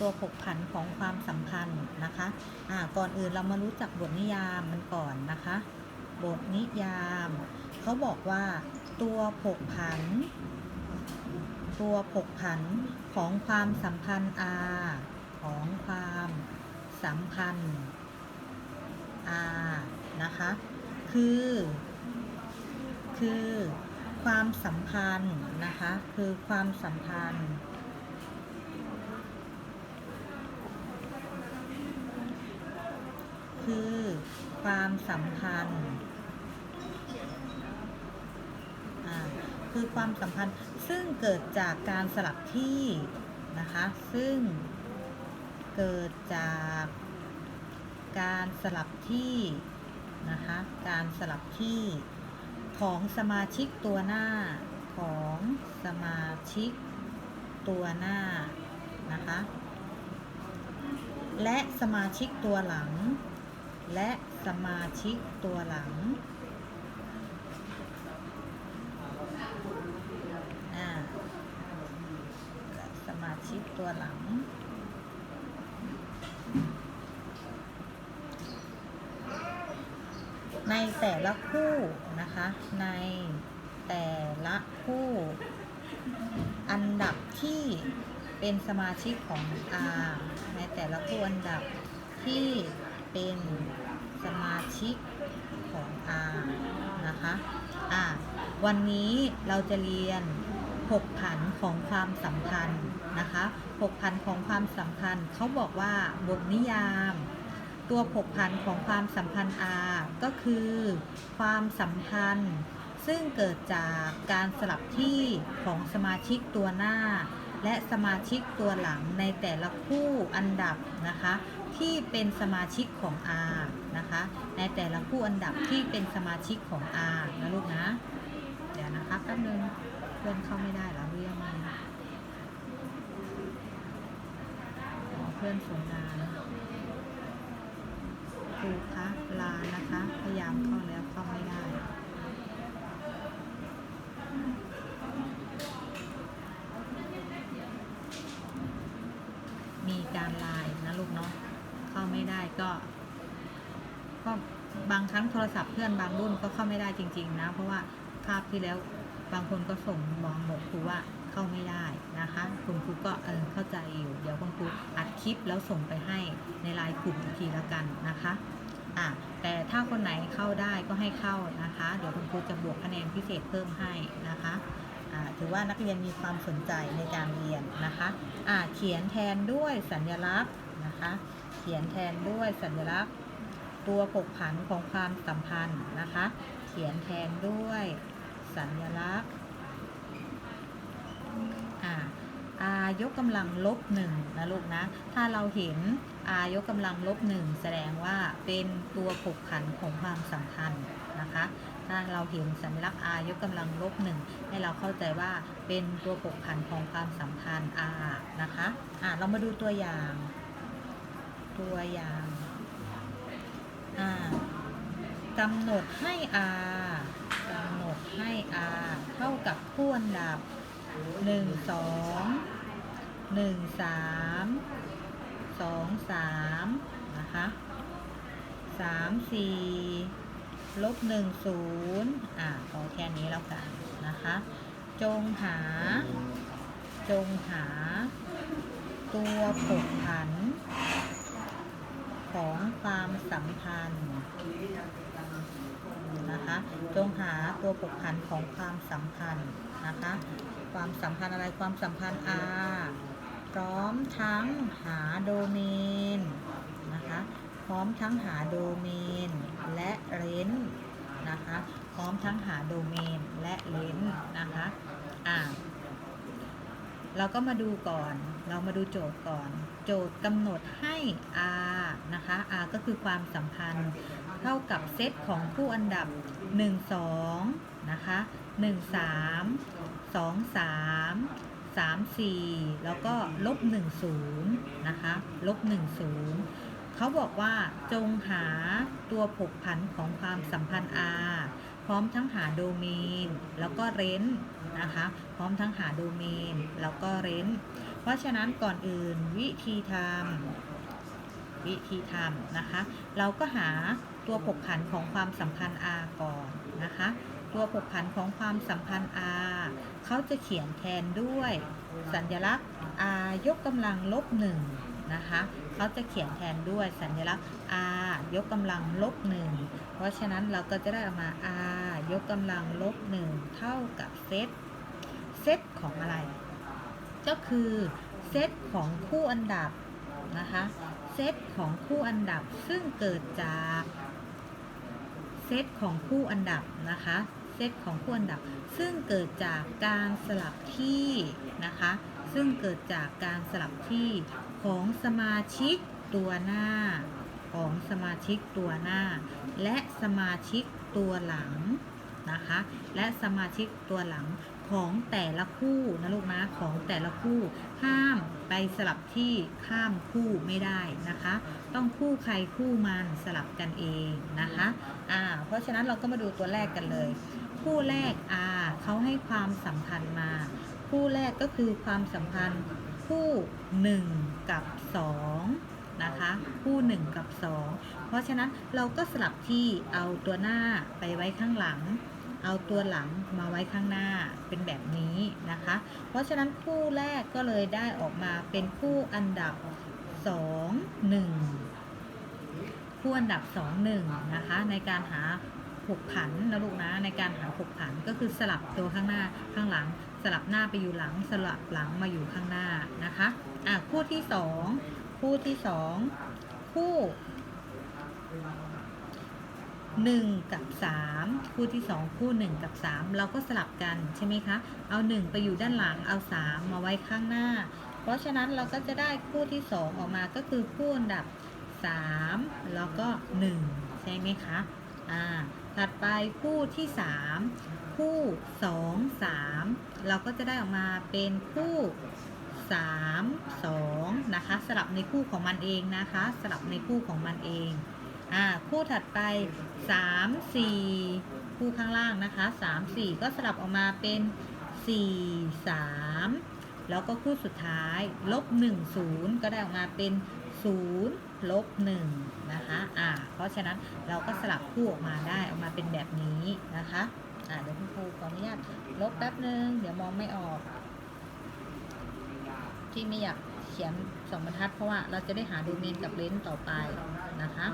ตัวผกผันของความสัมพันธ์นะคะอ่าก่อนอื่นเรามารู้จักบทนิยามมันก่อนนะคะ บทนิยาม เขาบอกว่า ตัวผกผัน ตัวผกผันของความสัมพันธ์ R ของความสัมพันธ์ R นะคะ คือ คือความสัมพันธ์นะคะ คือความสัมพันธ์ คือความสัมพันธ์คือความสัมพันธ์ซึ่งเกิดจากการสลับที่นะคะ ซึ่งเกิดจากการสลับที่นะคะ การสลับที่ของสมาชิกตัวหน้าของสมาชิกตัวหน้านะคะ และสมาชิกตัวหลัง และสมาชิกตัวหลัง สมาชิกตัวหลัง ในแต่ละคู่นะคะ ในแต่ละคู่ อันดับที่เป็นสมาชิกของ R ในแต่ละคู่อันดับที่ เป็นสมาชิกของ R นะคะอ่าวันนี้เราจะเรียนหกผันของความสัมพันธ์นะคะหกผันของความสัมพันธ์เขาบอกว่าบทนิยาม ตัวผกผันของความสัมพันธ์ R ก็คือ ความสัมพันธ์ ซึ่งเกิดจากการสลับที่ของสมาชิกตัวหน้า และสมาชิกตัวหลังในแต่ละคู่อันดับนะคะ ที่เป็นสมาชิกของ R นะคะ ในแต่ละคู่อันดับที่เป็นสมาชิกของ R นะลูกนะ เดี๋ยวนะคะแป๊บนึงเพื่อนเข้าไม่ได้แล้วเรียกมาเพื่อนสงงานครูคะลานะคะ พยายามเข้าแล้วเข้าไม่ได้ มีการไลน์นะลูกเนาะเข้าไม่ได้ ก็ก็บางครั้งโทรศัพท์เพื่อนบางรุ่นก็เข้าไม่ได้จริง ๆ นะ เพราะว่าคาบที่แล้วบางคนก็ส่งมองบอกครูว่าเข้าไม่ได้นะคะ คุณครูก็เออเข้าใจอยู่ เดี๋ยวคุณครูอัดคลิปแล้วส่งไปให้ในไลน์กลุ่มอีกทีละกันนะคะอะแต่ถ้าคนไหนเข้าได้ก็ให้เข้านะคะ เดี๋ยวคุณครูจะบวกคะแนนพิเศษเพิ่มให้นะคะถือว่านักเรียนมีความสนใจในการเรียนนะคะอ่าเขียนแทนด้วยสัญลักษณ์นะคะ ขียนแทนด้วยสัญลักษณ์ตัวผกผันของความสัมพันธ์นะคะ เขียนแทนด้วยสัญลักษณ์อา r ยกกำลังลบหนึ่งนะลูกนะ ถ้าเราเห็น r ยกกำลังลบหนึ่งแสดงว่าเป็นตัวผกผันของความสัมพันธ์นะคะ ถ้าเราเห็นสัญลักษณ์ r ยกกำลังลบหนึ่งให้เราเข้าใจว่าเป็นตัวผกผันของความสัมพันธ์ r นะคะอ่าเรามาดูตัวอย่าง ตัวอย่างกำหนดให้ R กำหนดให้ R เท่ากับคู่อันดับ 1 2 1 3 2 3 นะคะ3 4ลบ1 0อ่าพอแค่นี้แล้วกันนะคะ จงหา จงหา ตัวผกผัน ของความสัมพันธ์นะคะจงหาตัวผกผันของความสัมพันธ์นะคะความสัมพันธ์อะไรความสัมพันธ์ R พร้อมทั้งหาโดเมนนะคะพร้อมทั้งหาโดเมนและเลนนะคะพร้อมทั้งหาโดเมนและเลนนะคะอ่า เราก็มาดูก่อน เรามาดูโจทย์ก่อน โจทย์กำหนดให้ R นะคะ R ก็คือความสัมพันธ์ เท่ากับเซตของคู่อันดับ 1 2 นะคะ 1 3 2 3 3 4 แล้วก็ลบ 1 0 นะคะ ลบ 1 0 เขาบอกว่าจงหาตัวผกผันของความสัมพันธ์ R พร้อมทั้งหาโดเมน แล้วก็เรนจ์นะคะ พร้อมทั้งหาโดเมน แล้วก็เรนจ์เพราะฉะนั้นก่อนอื่นวิธีทำวิธีทำนะคะ เราก็หาตัวผกผันของความสัมพันธ์ r ก่อนนะคะ ตัวผกผันของความสัมพันธ์ r เขาจะเขียนแทนด้วย สัญลักษณ์ r ยกกำลังลบหนึ่งนะคะ เขาจะเขียนแทนด้วยสัญลักษณ์ r ยกกำลังลบหนึ่งเพราะฉะนั้นเราก็จะได้ออกมา r ยกกำลังลบหนึ่งเท่ากับเซตเซตของอะไร ก็คือเซตของคู่อันดับนะคะเซตของคู่อันดับซึ่งเกิดจากเซตของคู่อันดับนะคะเซตของคู่อันดับ ซึ่งเกิดจากการสลับที่นะคะ ซึ่งเกิดจากการสลับที่ ของสมาชิกตัวหน้า ของสมาชิกตัวหน้า และสมาชิกตัวหลังนะคะ และสมาชิกตัวหลังของแต่ละคู่นะลูกนะของแต่ละคู่ห้ามไปสลับที่ข้ามคู่ไม่ได้นะคะ ต้องคู่ใครคู่มันสลับกันเองนะคะอ่าเพราะฉะนั้นเราก็มาดูตัวแรกกันเลย คู่แรก R เขาให้ความสัมพันธ์มา คู่แรกก็คือความสัมพันธ์ คู่ 1 กับ 2 นะคะ คู่ 1 กับ 2 เพราะฉะนั้นเราก็สลับที่เอาตัวหน้าไปไว้ข้างหลัง เอาตัวหลังมาไว้ข้างหน้าเป็นแบบนี้นะคะ เพราะฉะนั้นคู่แรกก็เลยได้ออกมาเป็นคู่อันดับ 2 1 คู่อันดับ 2 1 นะคะ ในการหาหกผันนะลูกนะในการหาหกผันก็คือสลับตัวข้างหน้าข้างหลัง สลับหน้าไปอยู่หลังสลับหลังมาอยู่ข้างหน้านะคะอะคู่ที่2คู่ที่2คู่1กับ3คู่ที่2คู่1กับ3เราก็สลับกันใช่ไหมคะ เอา1ไปอยู่ด้านหลังเอา3มาไว้ข้างหน้า เพราะฉะนั้นเราก็จะได้คู่ที่2ออกมาก็คือคู่อันดับ3แล้วก็1ใช่ไหมคะ อ่าถัดไปคู่ที่ 3 คู่ 2 3 เราก็จะได้ออกมาเป็นคู่ 3 2 นะคะ สลับในคู่ของมันเองนะคะ สลับในคู่ของมันเองอ่าคู่ถัดไป 3 4 คู่ข้างล่างนะคะ 3 4 ก็สลับออกมาเป็น 4 3 แล้วก็คู่สุดท้าย ลบ 1 0 ก็ได้ออกมาเป็น 0ลบ1นะคะอ่าเพราะฉะนั้นเราก็สลับคู่ออกมาได้ออกมาเป็นแบบนี้นะคะอ่าเดี๋ยวคุณครูขออนุญาตลบแป๊บนึง เดี๋ยวมองไม่ออก ที่ไม่อยากเขียนสองบรรทัด เพราะว่าเราจะได้หาโดเมนกับเลนส์ต่อไปนะคะ